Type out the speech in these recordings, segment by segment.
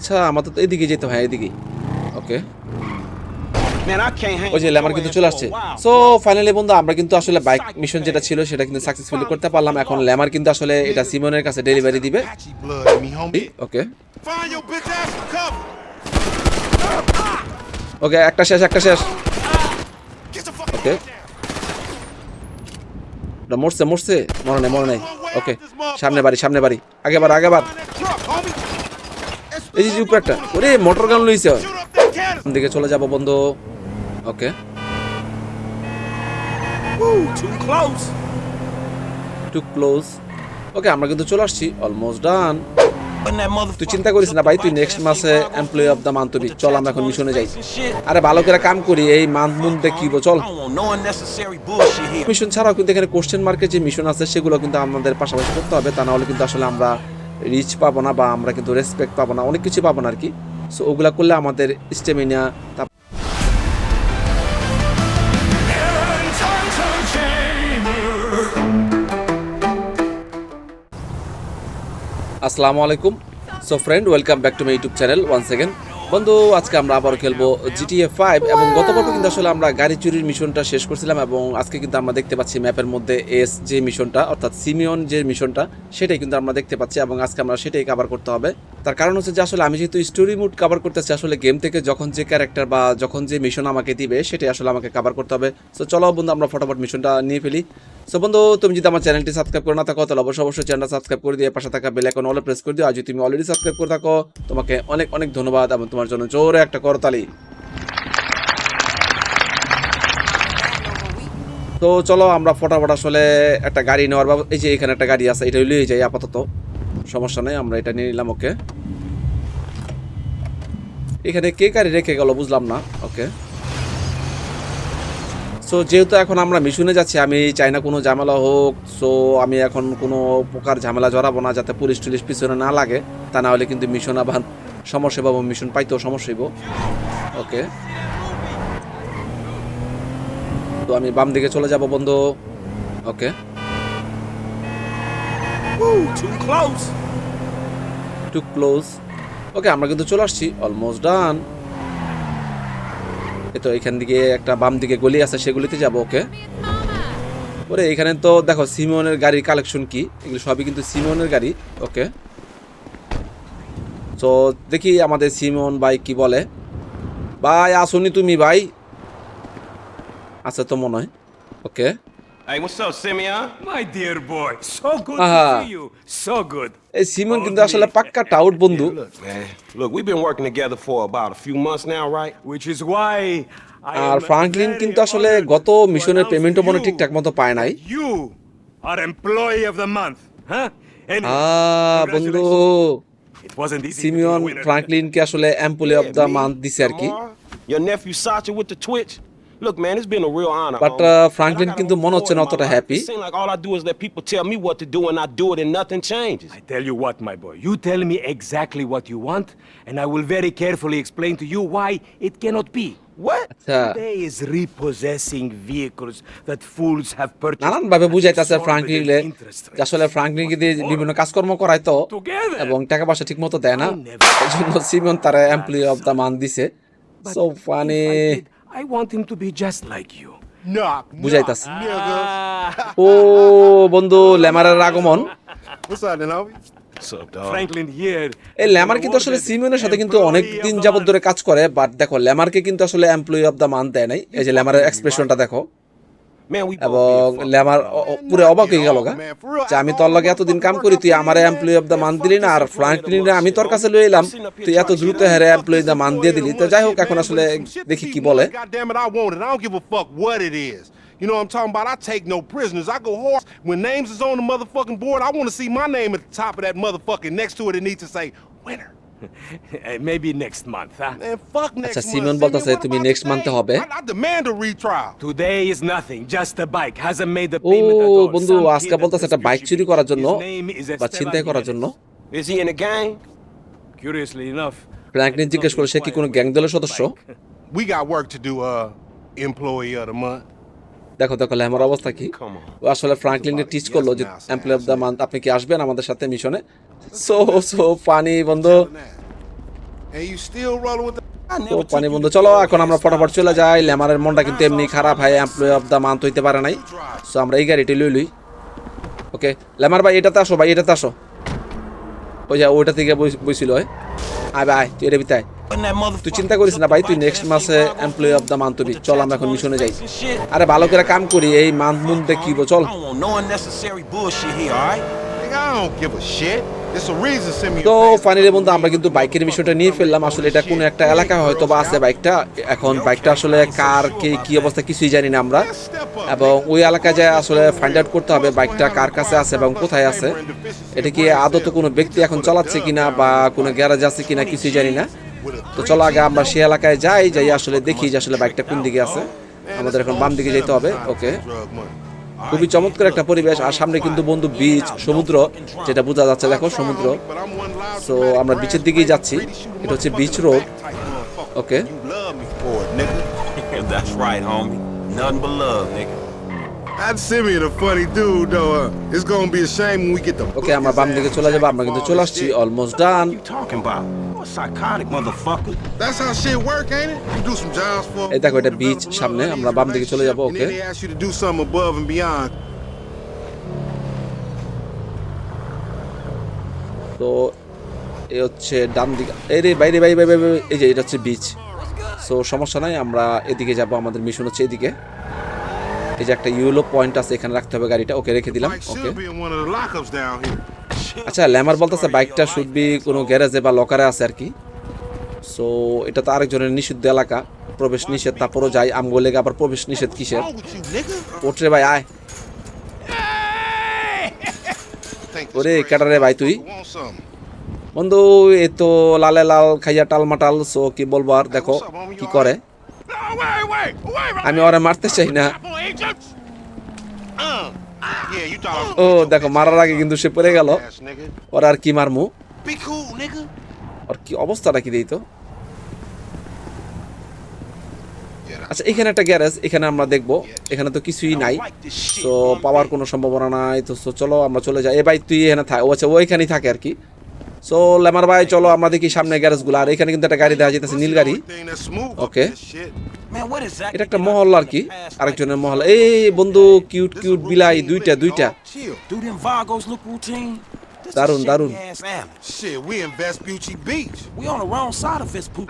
আচ্ছা আমাদের তো এদিকে যেতে হয় এদিকেই। ওকে ওই যে ল্যামার কিন্তু চলে আসছে। সো ফাইনালি বন্ধু আমরা কিন্তু আসলে বাইক মিশন যেটা ছিল সেটা কিন্তু সাকসেসফুলি করতে পারলাম। এখন ল্যামার কিন্তু আসলে এটা সিমনের কাছে ডেলিভারি দিবে. ওকে. ওকে একটা শেষ একটা শেষ. ওটা মরছে মরছে। মরে নাই মরে নাই। ওকে সামনে বাড়ি সামনে বাড়ি। আগে বার আগে বার. এই যে উপরে একটা ওরে মোটর গান লইছে দিকে চলে যাব বন্ধু। ওকে। টু ক্লোজ ওকে আমরা কিন্তু চলে আসছি। অলমোস্ট ডান তুই চিন্তা করিস না ভাই তুই নেক্সট মাসে এমপ্লয়ি অফ দ্য মান্থ হবি চল আমরা এখন মিশনে যাই। আরে ভালো করে কাম করি এই মান্থ মুন দেখিব চল. মিশন ছাড়াও কিন্তু এখানে কোশ্চেন মার্কের যে মিশন আছে সেগুলো কিন্তু আমাদের পাশাপাশি করতে হবে। তা না হলে কিন্তু আসলে আমরা রিচ পাবো না বা আমরা কিন্তু রেসপেক্ট পাবো না, অনেক কিছু পাবো না আর কি সো ওগুলা করলে আমাদের স্টেমিনা আসসালামু আলাইকুম। So friend welcome back to my YouTube channel one second বন্ধু, আজকে আমরা আবার খেলব জিটিএ ফাইভ এবং গত পর্ব কিন্তু আসলে আমরা গাড়ি চুরির মিশনটা শেষ করছিলাম এবং আজকে কিন্তু আমরা দেখতে পাচ্ছি ম্যাপের মধ্যে এস যে মিশনটা, অর্থাৎ সিমিয়ন যে মিশনটা, সেটাই কিন্তু আমরা দেখতে পাচ্ছি এবং আজকে আমরা সেটাই কাভার করতে হবে। তার কারণ হচ্ছে যে আসলে আমি যেহেতু স্টোরি মুড কভার করতেছি, আসলে গেম থেকে যখন যে ক্যারেক্টার বা যখন যে মিশন আমাকে দিবে, সেটাই আসলে আমাকে কভার করতে হবে। সো চলো বন্ধু, আমরা ফটাফট মিশনটা নিয়ে ফেলি। সো বন্ধু, তুমি যদি আমার চ্যানেলটি সাবস্ক্রাইব করে না থাকো, তাহলে অবশ্যই অবশ্যই চ্যানেলটা সাবস্ক্রাইব করে দিয়ে পাশে থাকা বেল আইকন অলে প্রেস করে দিও। আর যদি তুমি অলরেডি সাবস্ক্রাইব করে থাকো, তোমাকে অনেক অনেক ধন্যবাদ এবং তোমার জন্য জোরে একটা করতালি। তো চলো, আমরা ফটাফট আসলে একটা গাড়ি নেওয়ার বাবদ এই যে এখানে একটা গাড়ি আছে, এটা লিয়ে যাই আপাতত। সমস্যা নেই, আমরা এটা নিয়ে নিলাম, ওকে? এখানে কে গাড়ি রেখে গেল বুঝলাম না, ওকে? সো যেহেতু এখন আমরা মিশনে যাচ্ছি, আমি চাই না কোনো ঝামেলা হোক সো আমি এখন কোনো প্রকার ঝামেলা জড়াবো না, যাতে পুলিশ টুলিশ পিছনে না লাগে, তা না হলে কিন্তু মিশন আবার সমস্যা পাবো, মিশন পাইতেও সমস্যা হইব, ওকে? তো আমি বাম দিকে চলে যাব বন্ধু, okay? Woo, too close. Too close okay আমরা কিন্তু চলে আসছি। অলমোস্ট ডান তো এখান দিকে একটা বাম দিকে গলি আছে সেগুলিতে যাব ওকে ওরে এখানে তো দেখো সিমনের গাড়ির কালেকশন কি? এগুলো সবই কিন্তু সিমনের গাড়ি ওকে তো দেখি আমাদের সিমন ভাই কি বলে। ভাই আসুনি তুমি ভাই? আছে তো মনে হয় okay Hey, what's up, Simeon? My dear boy, so good Aha. to see you. So good. এই সিমন কিন্তু আসলে পাক্কা টাউট বন্ধু Look, man. Look, we've been working together for about a few months now, right? Which is why I আর am Franklin very কিন্তু আসলে honored গত to মিশনের announce পেমেন্টও to মনে you ঠিকঠাক মতো পায় নাই that You are employee of the month, huh? And আহ বন্ধু it wasn't easy to be a Simeon winner. ফ্রাঙ্কলিনকে আসলে employee of the me, month দিছে আর কি Lamar, Your nephew Sacha with the Twitch. Look, man, it's been a real honor. But, uh, Franklin কিন্তু মনে হচ্ছে না অতটা. It seems like all I do is let people tell me what to do and I do it and nothing changes. I tell you what, my boy, you tell me exactly what you want, and I will very carefully explain to you why it cannot be. What? আচ্ছা Today is repossessing vehicles that fools have purchased. নানান ভাবে বুঝাইতেছে যে আসলে ফ্রাঙ্কলিনকে দিয়ে বিভিন্ন কাজকর্ম করায় তো এবং টাকা পয়সা ঠিক মতো দেয় না I never- এই জন্য সিমিয়ন তারা এমপ্লয়ি অফ দ্য মান্থ দিছে so funny I want him to be just like you. Nigga. ও বন্ধু ল্যামারের আগমন. এই ল্যামার কিন্তু আসলে সিমিয়নের সাথে কিন্তু অনেক দিন যাবত ধরে কাজ করে বাট দেখো ল্যামারকে কিন্তু আসলে এমপ্লয়ি অফ দ্য মান্থ দেয় নাই। এই যে ল্যামারের এক্সপ্রেশনটা দেখো। এবং অ- পুরো অবাক হয়ে গেল গা যে আমি তোর লগে এতদিন কাম করি তুই আমার এমপ্লয়ি অফ দ্য মান্থ দিলি না আর ফ্রাঙ্কলিন আমি তোর কাছে লই এলাম তুই এত দ্রুত হেরে এমপ্লয়ি দ্য মান্থ দিয়ে দিলি তো যাই হোক এখন আসলে দেখি কি বলে. You know what I'm talking about? I take no prisoners. I go hard. When names is on the motherfucking board, I want to see my name at the top of that motherfucking next to it. It needs to say winner. Uh, Maybe next month, huh? Man, fuck next আচ্ছা, month. Simeon Simeon, তুমি about next month এ today? হবে। I, I demand a retrial. Today is nothing, just a bike. Hasn't made the ও payment at all. বন্ধু Some আজকে বলতেছে একটা bike চুরি করার জন্য His name is বা ছিনতাই করার জন্য Is he in the gang? Curiously enough. Franklin জিজ্ঞেস করে সে কি কোনো গ্যাং দলের সদস্য We got work to do, uh, employee of the month. দেখো দেখো ল্যামার অবস্থা কি ও আসলে ফ্রাঙ্কলিনকে টিচ করল যে এমপ্লয়ি অফ দ্য মান্থ আপনি কি আসবেন আমাদের সাথে মিশনে সো সো ফানি বন্ধু। And you still rolling with the I তো never পানি বন্ধু। চলো এখন আমরা ফটাফট চলে যাই। লেমারের মনটা কিন্তু এমনি খারাপ হয় এমপ্লয় অফ দ্য মান্থ হইতে পারে নাই। সো আমরা এই গাড়িটি লই লই। ওকে লেমার ভাই এটাতে আসো ভাই এটাতে আসো। ওই যা ওইটা থেকে বই- বইছিল হয় আয় ভাই তুই এটা বিতায় তুই চিন্তা করিস না ভাই তুই নেক্সট the মাসে এমপ্লয় অফ দ্য মান্থ হবি। চল আমরা এখন মিশনে যাই. আরে ভালো করে কাম করি এই মান্থ মুন দেখিব চল। I no unnecessary bullshit here, all right? I don't give a shit. তো. ফাইনালি বন্ধু আমরা কিন্তু বাইকের বিষয়টা নিয়ে ফেললাম। আসলে এটা কোনো একটা এলাকায় হয়তো বা আছে বাইকটা। এখন বাইকটা আসলে কার কে কি অবস্থা কিছুই জানি না আমরা। এবং ওই এলাকায় যায় আসলে ফাইন্ড আউট করতে হবে বাইকটা কার কাছে আছে এবং কোথায় আছে। এটা কি আদত কোনো ব্যক্তি এখন চালাচ্ছে কিনা বা কোনো গ্যারেজ আছে কিনা কিছুই জানি না। তো চলো আগে আমরা সেই এলাকায় যাই যাই আসলে দেখি যে আসলে বাইকটা কোন দিকে আছে। আমাদের এখন বাম দিকে যেতে হবে। ওকে. খুবই চমৎকার একটা পরিবেশ আর সামনে কিন্তু বন্ধু বীচ সমুদ্র যেটা বোঝা যাচ্ছে দেখো সমুদ্র তো আমরা বীচের দিকেই যাচ্ছি এটা হচ্ছে beach road okay That's right, homie. None but love, nigga. That Simeon a funny dude, though. Uh, it's gonna be a shame when we get the. Okay আমরা বাম দিকে চলে যাব আমরা কিন্তু চলে আসছি অলমোস্ট ডান What you talking about? What psychotic motherfucker? That's how shit work, ain't it? You do some jobs for. এই দেখো, এটা beach সামনে, আমরা বাম দিকে চলে যাব, And then they ask you to do something above and beyond. তো এই হচ্ছে ডান দিকে এই রে বাইরে বাইরে বাইরে বাইরে, এই যে এটা হচ্ছে বিচ সো সমস্যা নাই আমরা এদিকে যাব আমাদের মিশন হচ্ছে এদিকে এই যে একটা ইউলো পয়েন্ট আছে এখানে রাখতে হবে গাড়িটা। ওকে রেখে দিলাম। ওকে. আচ্ছা ল্যামার বলতেছে বাইকটা শুড বি কোনো গ্যারেজে বা লকারে আছে আর কি। সো এটা তো আরেকজনের নিষিদ্ধ এলাকা। প্রবেশ নিষেধ তারপরও যাই। আমগো লেগে আবার প্রবেশ নিষেধ কিসের? ওঠরে ভাই আয়। ওরে কাটারে ভাই তুই. বন্ধু এ তো লালে লাল খাইয়া টাল মাটাল সো কি বলব আর? দেখো কি করে? আমি ওরা মারতে চাই না। ও, দেখো, মারার আগে কিন্তু সে পড়ে গেল। ওরা আর কি মারমু? ওর কি অবস্থাটা কি দিই তো? আচ্ছা এখানে একটা গ্যারেজ, এখানে আমরা দেখব। এখানে তো কিছুই নাই। তো পাওয়ার কোনো সম্ভাবনা নাই। তো চলো, আমরা চলে যাই। এ ভাই, তুই এখানে থাক ও আচ্ছা ও এখানেই থাকে আর কি। সো লেমার ভাই, চলো আমরা দেখি সামনে গ্যারেজ গ্যারেজগুলো আর এখানে কিন্তু একটা গাড়ি দেখা যেতেছে নীল গাড়ি। ওকে এটা একটা মহল আর কি, আরেকজনের মহল। এই বন্ধু কিউট কিউট বিলাই, দুইটা দুইটা। দারুণ দারুণ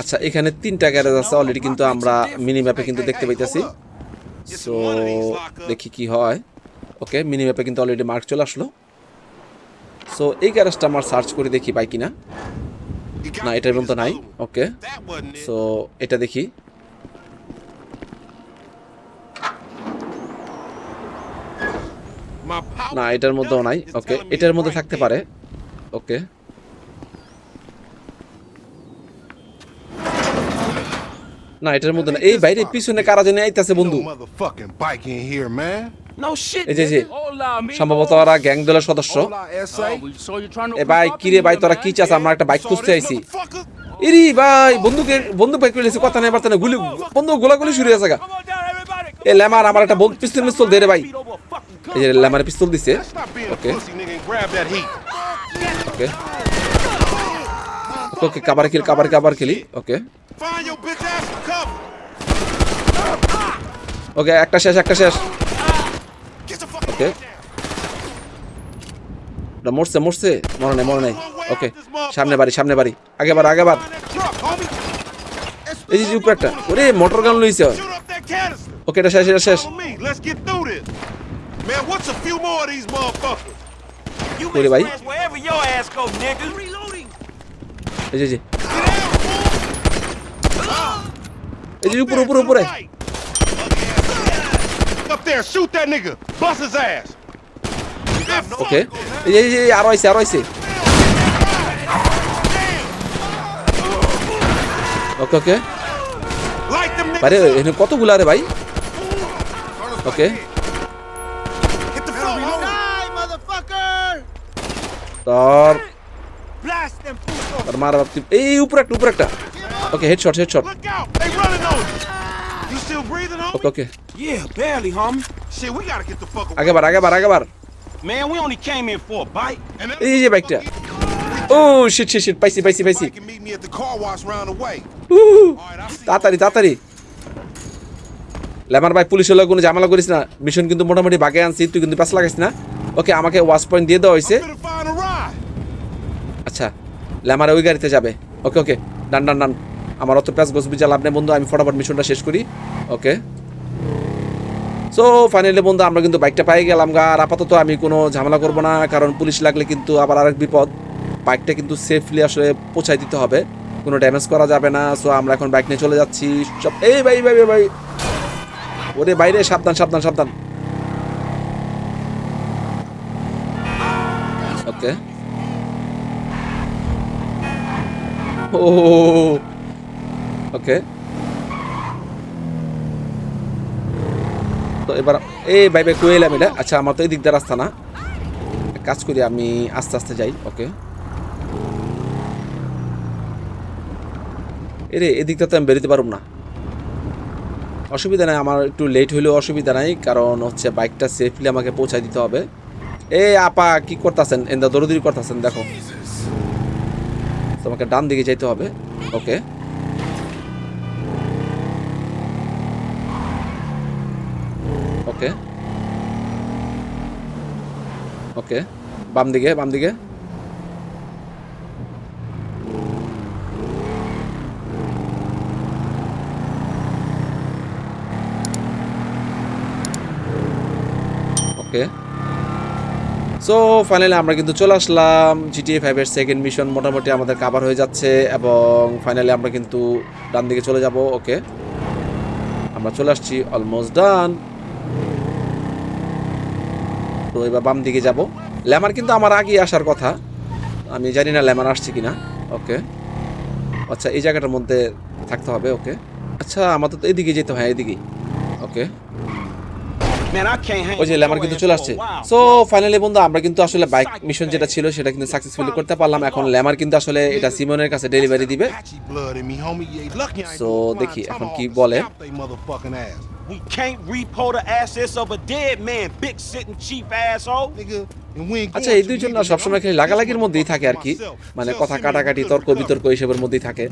আচ্ছা এখানে তিনটা গ্যারেজ আছে অলরেডি কিন্তু আমরা মিনি ম্যাপে কিন্তু দেখতে পাইতেছি। সো দেখি কি হয়। ওকে মিনি ম্যাপে কিন্তু অলরেডি মার্ক চলে আসলো। সো এই গ্যারেজটা আমার সার্চ করে দেখি পাই কিনা। না, এটার মতো নাই। ওকে. সো এটা দেখি। না, এটার মধ্যেও নাই। ওকে এটার মধ্যে থাকতে পারে। ওকে না, এটার মধ্যে না এই বাইরে পিছনে কারা জানি আইতাছে, বন্ধু। এই যে যে সম্ভবত ওরা গ্যাং দলের সদস্য। এ ভাই কি রে ভাই তোরা কি চাস? আমরা একটা বাইক খুঁজতে আইছি ইরি ভাই বন্ধুকে বন্ধু বাইক করেছে কথা নেই বার্তা গুলি বন্ধু গোলাগুলি শুরু হয়েছে গা। এ ল্যামার আমার একটা পিস্তল মিস্তল দে রে ভাই। এই যে ল্যামার পিস্তল দিছে। Heat. ওকে ওকে কাবার খেলি কাবার কাবার খেলি ওকে. ওকে একটা শেষ একটা শেষ। ஓகே டா மோர்சே மோர்சே மோரனே மோரனே ওকে, সামনে বাড়ি সামনে বাড়ি। আগে বার আগে বার এই যে উপরে একটা ওরে, মোটর গান লইছে। ওকে, এটা শেষ শেষ শেষ। ওরে ভাই। এই যে, উপরে উপরে উপরে। There, shoot that nigga. Bust his ass. ওকে এই যে আরও আইছে আরও আইছে ওকে ওকে আরে. এখানে কতগুলো আরে ভাই ওকে. তোর. তোর মার তুই- এই উপরে একটা উপরে একটা okay headshot headshot? Okay okay Yeah, barely, homie. Shit, we gotta get the fuck away. আগে বার আগে বার আগে বার Man, we only came here for a bite. And এই যে বাইকটা ও শিট শিট শিট পাইছি পাইছি পাইছি can meet me at the car wash round the way. Uh, All I'll see you. তাড়াতাড়ি তাড়াতাড়ি লেমার ভাই পুলিশের লোক কোনো ঝামেলা করিস না মিশন কিন্তু মোটামুটি বাগে আনছি তুই কিন্তু পেছ লাগাইস না ওকে আমাকে ওয়াশ পয়েন্ট দিয়ে দেওয়া হয়েছে I'm find a ride. আচ্ছা লেমার ওই গাড়িতে যাবে ওকে ওকে ডান ডান ডান আমার অত প্যাস গোস বিচার লাভ নেই বন্ধু আমি ফটাফট মিশনটা শেষ করি ওকে সো ফাইনালি বন্ধু আমরা কিন্তু বাইকটা পাই গেলাম গা। আর আপাতত আমি কোনো ঝামেলা করব না কারণ পুলিশ লাগলে কিন্তু আবার আরেক বিপদ। বাইকটা কিন্তু সেফলি আসলে পৌঁছাই দিতে হবে। কোনো ড্যামেজ করা যাবে না। সো আমরা এখন বাইক নিয়ে চলে যাচ্ছি। সব এই ভাই ভাই ভাই, ওরে বাইরে সাবধান সাবধান সাবধান। ওকে ও ওকে তো এবার এই কই এলাম এটা? আচ্ছা আমার তো এই দিক দিয়ে রাস্তা না। কাজ করি, আমি আস্তে আস্তে যাই, ওকে। এরে, এদিকটা তো আমি বেরোতে পারব না। অসুবিধা নাই, আমার একটু লেট হলেও অসুবিধা নাই, কারণ হচ্ছে বাইকটা সেফলি আমাকে পৌঁছায় দিতে হবে। এ, আপা, কি করতেছেন? এন্দা দৌড়দৌড়ি করতেছেন, দেখো। তোমাকে ডান দিকে যাইতে হবে, ওকে। ওকে। ওকে। বাম দিকে বাম দিকে। ওকে। সো ফাইনালি আমরা কিন্তু চলে আসলাম। জিটিএ ফাইভের সেকেন্ড মিশন মোটামুটি আমাদের কাভার হয়ে যাচ্ছে এবং ফাইনালি আমরা কিন্তু ডান দিকে চলে যাব। ওকে। আমরা চলে আসছি অলমোস্ট ডান তো এবার বাম দিকে যাব। ল্যামার কিন্তু আমার আগে আসার কথা। আমি জানি না ল্যামার আসছে কিনা। ওকে। আচ্ছা এই জায়গাটার মধ্যে থাকতে হবে ওকে। আচ্ছা আমাদের তো এদিকে যেতে হয় এদিকেই ওকে। ওই যে ল্যামার কিন্তু চলে আসছে। সো ফাইনালি বন্ধু আমরা কিন্তু আসলে বাইক মিশন যেটা ছিল সেটা কিন্তু সাকসেসফুলি করতে পারলাম। এখন ল্যামার কিন্তু আসলে এটা সিমনের কাছে ডেলিভারি দিবে। Doing দেখি, এখন কি বলে? We can't repo the assets of a dead man, big sitting cheap asshole. Nigga. আচ্ছা এই দুইজন না সবসময় খালি লাগালাগির মানে মধ্যেই থাকে আর কি। মানে কথা কাটাকাটি তর্ক বিতর্ক হিসেবের মধ্যেই থাকে।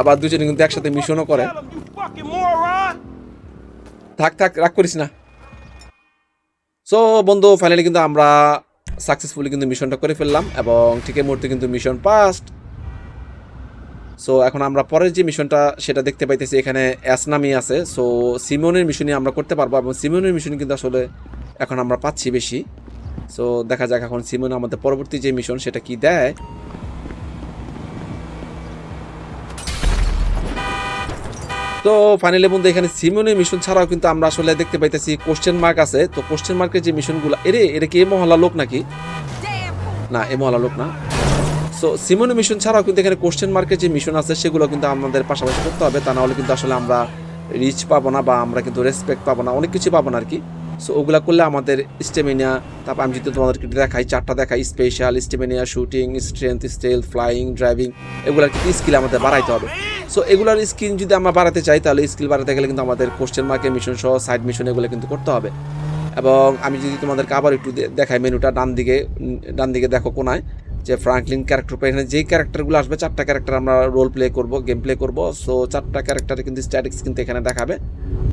আবার দুজন কিন্তু একসাথে মিশনও করে। থাক থাক রাগ করিস না। সো বন্ধু ফাইনালি কিন্তু আমরা সাকসেসফুলি কিন্তু মিশনটা করে ফেললাম এবং ঠিকই মুহূর্তে কিন্তু মিশন পাস্ট সো এখন আমরা পরের যে মিশনটা সেটা দেখতে পাইতেছি এখানে অ্যাসনামি আছে। সো সিমনের মিশনই আমরা করতে পারব এবং সিমনের মিশন কিন্তু আসলে এখন আমরা পাচ্ছি বেশি। সো দেখা যাক এখন সিমন আমাদের পরবর্তী যে মিশন সেটা কি দেয়। তো ফাইনালি বন্ধু এখানে সিমনের মিশন ছাড়াও কিন্তু আমরা আসলে দেখতে পাইতেছি কোশ্চেন মার্ক আছে। তো কোশ্চেন মার্কের যে মিশনগুলো এরে এটা কি এ মহল্লা লোক নাকি না এ মহল্লা লোক না। সো সিমনের মিশন ছাড়াও কিন্তু এখানে কোশ্চেন মার্কের যে মিশন আছে, সেগুলো কিন্তু আমাদের পাশাপাশি করতে হবে। তা না হলে কিন্তু আসলে আমরা রিচ পাবো না বা আমরা কিন্তু রেসপেক্ট পাবো না, অনেক কিছু পাবো না আর কি সো ওগুলা করলে আমাদের স্টেমিনিয়া তারপর আমি যদি তোমাদেরকে দেখাই, চারটা দেখাই special stamina shooting strength stealth flying driving এগুলার কিন্তু স্কিল আমাদের বাড়াইতে হবে। সো এগুলোর স্কিল যদি আমরা বাড়াতে চাই, তাহলে স্কিল বাড়াতে গেলে কিন্তু আমাদের কোশ্চেন মার্কের মিশন সহ সাইড মিশন এগুলো কিন্তু করতে হবে। এবং আমি যদি তোমাদেরকে আবার একটু দেখাই মেনুটা ডান দিকে ডান দিকে দেখো কোনায়। যে ফ্রাঙ্কলিন ক্যারেক্টার পাই। এখানে যেই ক্যারেক্টারগুলো আসবে, চারটা ক্যারেক্টার আমরা রোল প্লে করব গেম প্লে করব। সো চারটা ক্যারেক্টারে কিন্তু স্ট্যাটিক্স কিন্তু এখানে দেখাবে।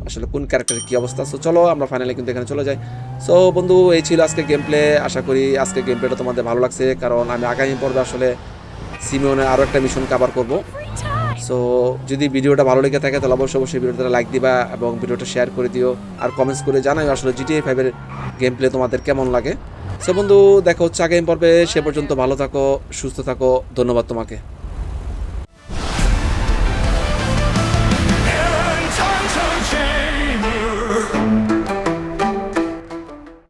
আসলে কোন ক্যারেক্টারের কী অবস্থা? সো চলো আমরা ফাইনালি কিন্তু এখানে চলে যাই। সো বন্ধু, এই ছিল আজকে গেম প্লে আশা করি আজকে গেম প্লেটা তোমাদের ভালো লাগছে। কারণ আমি আগামী পর্বে আসলে সিমিওনের আরও একটা মিশন কভার করব। সো যদি ভিডিওটা ভালো লেগে থাকে, তাহলে অবশ্যই অবশ্যই ভিডিওটা লাইক দিবা এবং ভিডিওটা শেয়ার করে দিও। আর কমেন্টস করে জানাই আসলে জিটিএ ফাইভের গেম প্লে তোমাদের কেমন লাগে। সো বন্ধু দেখা হচ্ছে আগামী পর্বে। সে পর্যন্ত ভালো থাকো সুস্থ থাকো। ধন্যবাদ তোমাকে।